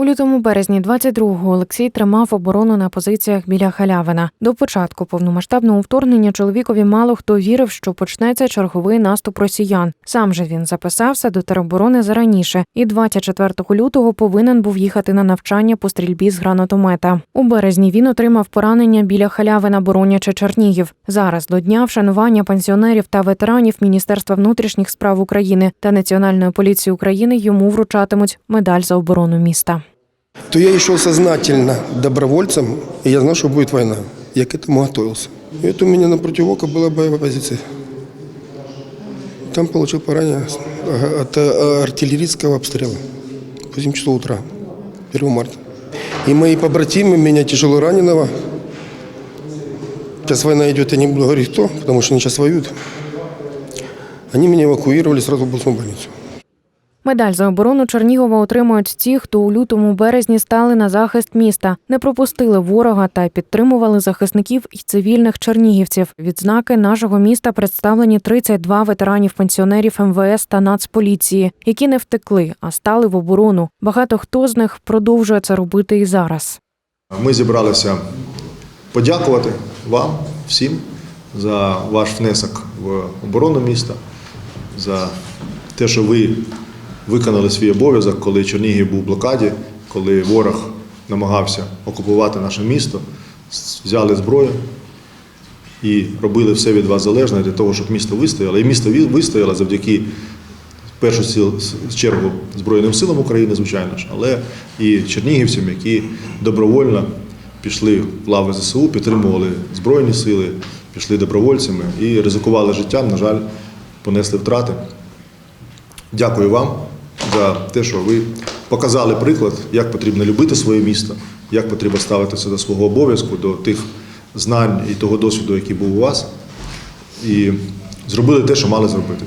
У лютому березні 22-го Олексій тримав оборону на позиціях біля Халявина. До початку повномасштабного вторгнення чоловікові мало хто вірив, що почнеться черговий наступ росіян. Сам же він записався до тероборони зараніше, і 24 лютого повинен був їхати на навчання по стрільбі з гранатомета. У березні він отримав поранення біля Халявина, боронячи Чернігів. Зараз до дня вшанування пенсіонерів та ветеранів Міністерства внутрішніх справ України та Національної поліції України йому вручатимуть медаль за оборону міста. То я шел сознательно добровольцем, и я знал, что будет война. Я к этому готовился. И это у меня напротив ока была боевая позиция. Там получил поранение от э, артиллерийского обстрела. В 8 часов утра, 1 марта. И мои побратимы, меня тяжело раненого, сейчас война идет, я не буду говорить кто, потому что они сейчас воюют, они меня эвакуировали сразу в областную больницу. Медаль за оборону Чернігова отримують ті, хто у лютому березні стали на захист міста, не пропустили ворога та підтримували захисників і цивільних чернігівців. Відзнаки нашого міста представлені 32 ветеранів пенсіонерів МВС та Нацполіції, які не втекли, а стали в оборону. Багато хто з них продовжує це робити і зараз. Ми зібралися подякувати вам всім за ваш внесок в оборону міста, за те, що ви виконали свій обов'язок, коли Чернігів був в блокаді, коли ворог намагався окупувати наше місто, взяли зброю і робили все від вас залежне для того, щоб місто вистояло. І місто вистояло завдяки першу чергу Збройним силам України, звичайно ж, але і чернігівцям, які добровольно пішли в лави ЗСУ, підтримували Збройні сили, пішли добровольцями і ризикували життям, на жаль, понесли втрати. Дякую вам за те, що ви показали приклад, як потрібно любити своє місто, як потрібно ставитися до свого обов'язку, до тих знань і того досвіду, який був у вас, і зробили те, що мали зробити.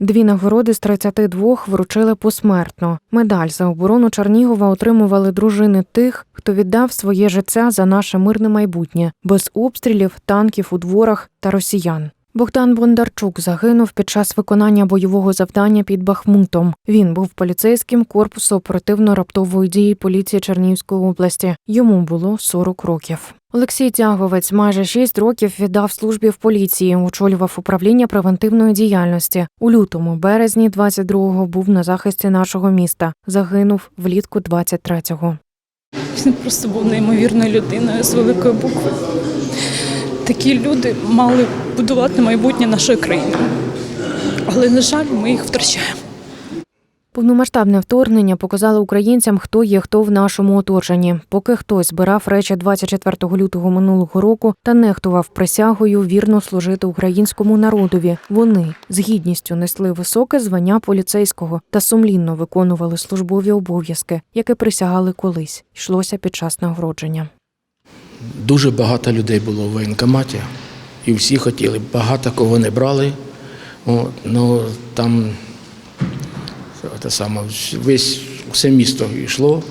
Дві нагороди з 32 вручили посмертно. Медаль за оборону Чернігова отримували дружини тих, хто віддав своє життя за наше мирне майбутнє, без обстрілів, танків у дворах та росіян. Богдан Бондарчук загинув під час виконання бойового завдання під Бахмутом. Він був поліцейським корпусу оперативно-раптової дії поліції Чернігівської області. Йому було 40 років. Олексій Тяговець майже 6 років віддав службі в поліції, очолював управління превентивної діяльності. У лютому, березні 22-го був на захисті нашого міста. Загинув влітку 23-го. Він просто був неймовірною людиною з великої букви. Такі люди мали будувати майбутнє нашої країни. Але, на жаль, ми їх втрачаємо. Повномасштабне вторгнення показало українцям, хто є хто в нашому оточенні. Поки хтось збирав речі 24 лютого минулого року та нехтував присягою вірно служити українському народові. Вони з гідністю несли високе звання поліцейського та сумлінно виконували службові обов'язки, які присягали колись. Йшлося під час нагородження. Дуже багато людей було в воєнкоматі, і всі хотіли. Багато кого не брали. От, ну, там те саме, весь все місто йшло,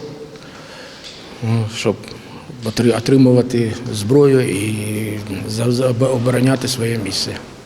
щоб отримувати зброю і обороняти своє місце.